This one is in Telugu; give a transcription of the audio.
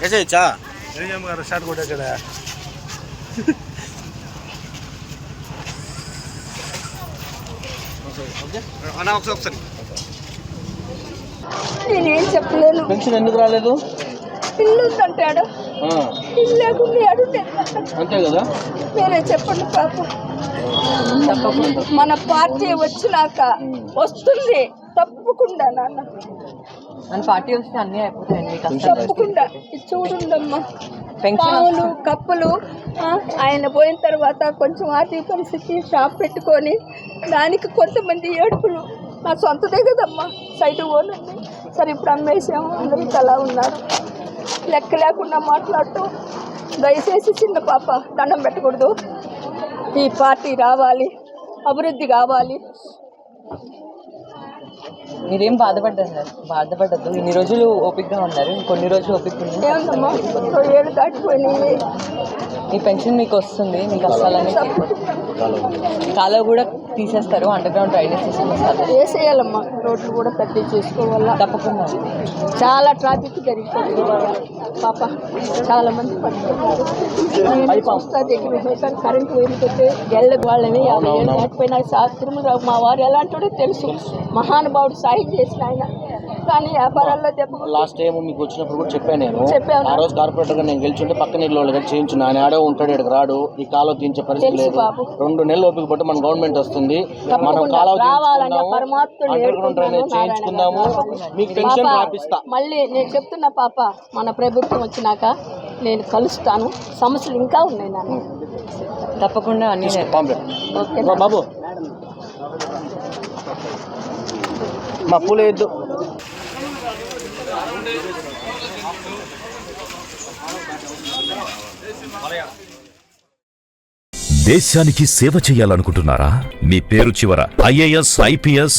వేసేయచ్చా ఏం గారు షార్ట్ కొట్టే కదా అన్నా ఒకసారి ఒకసారి. నేనేం చెప్పలేను. పెన్షన్ ఎందుకు రాలేదు? ఇల్లు ఉందంటాడు ఆ, ఇల్లు లేకుండా అడుగుతాడు అంతే కదా? నేనే చెప్పండి పాప. మన పార్టీ వచ్చినాక వస్తుంది. తప్పకుండా నాన్న. మన పార్టీ వస్తే అన్నీ అయిపోతాయండి తప్పకుండా. పెన్షన్ పావులు కప్పులు ఆయన పోయిన తర్వాత కొంచెం ఆర్థిక పరిస్థితి షాప్ పెట్టుకొని దానికి కొంతమంది ఏడుపులు. నా సొంతదే కదమ్మా సైట్ పోనండి సరే ఇప్పుడు అమ్మేసాము అందరికి అలా ఉన్నారు. లెక్క లేకుండా మాట్లాడుతూ దయచేసి చిన్న పాప దండం పెట్టకూడదు. ఈ పార్టీ రావాలి అభివృద్ధి కావాలి. మీరేం బాధపడ్డారు సార్. బాధపడద్దు. ఇన్ని రోజులు ఓపిక్గా ఉన్నారు. ఇంకొన్ని రోజులు ఓపిక ఏళ్ళు దాటిపోయినాయి. మీ పెన్షన్ మీకు వస్తుంది. మీకు అస్సలని కాలువ కూడా తీసేస్తారు అండర్ గ్రౌండ్ డ్రైనేజ్ సిస్టమ్ వేసేయాలమ్మా. రోడ్లు కూడా పెద్ద చేసుకోవాలా? తప్పకుండా. చాలా ట్రాఫిక్ జరిగిపోతుంది. పాప చాలా మంది పడుతున్నారు దగ్గర కరెంట్ పోయిపోతే ఎళ్ళ వాళ్ళని యాభై ఏళ్ళు దాటిపోయినా సార్ తిరుమలరావు మా వారు ఎలాంటివాడో తెలుసు. మహానుభావుడు సాయం చేసిన ఆయన. కానీ వ్యాపారాల్లో లాస్ట్ టైం మీకు వచ్చినప్పుడు కూడా చెప్పాను నేను. చెప్పాను. ఆ రోజు కార్పొరేటర్గా నేను గెలిచుంటే పక్కన ఇల్లు వాళ్ళకి చేయించున్నా. ఆయన ఆడే ఉంటాడు ఇక్కడికి రాడు. ఈ కాలువ తీయించే పరిస్థితి లేదు. రెండు నెలలు ఓపిక పట్టు మన గవర్నమెంట్ వస్తుంది. మనం కాలువ చేయించుకుందాము. మీకు రాపిస్తా. మళ్ళీ నేను చెప్తున్నా పాప మన ప్రభుత్వం వచ్చినాక నేను కలుస్తాను. సమస్యలు ఇంకా ఉన్నాయి నాన్న. తప్పకుండా అన్ని బాబు. మా లేదు దేశానికి సేవ చేయాలనుకుంటున్నారా? మీ పేరు చివర ఐఏఎస్ ఐపీఎస్